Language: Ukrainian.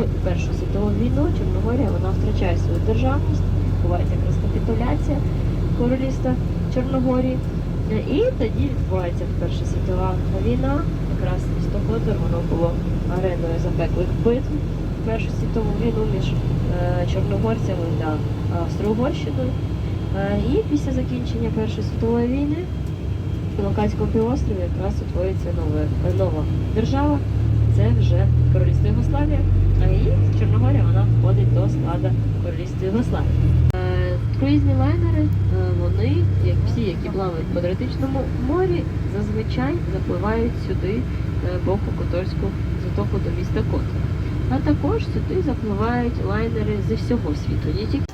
в Першу світову війну Чорногорія вона втрачає свою державність, відбувається якраз капітуляція королівства Чорногорії. І тоді відбувається Перша світова війна. Якраз місто Котлер, воно було ареною запеклих битв Першу світову війну між е, чорногорцями та Австро-Угорщиною. Е, І після закінчення Першої світової війни на Локацькому півострові якраз утворюється нова держава. Це вже Королівство. А і Чорногорія вона входить до складу Королівства Югославії. Е, Круїзні лайнери, е, вони, як всі, які плавають по Адриатичному морі, зазвичай запливають сюди е, боку Которську затоку до міста Котла. А також сюди запливають лайнери зі всього світу, не тільки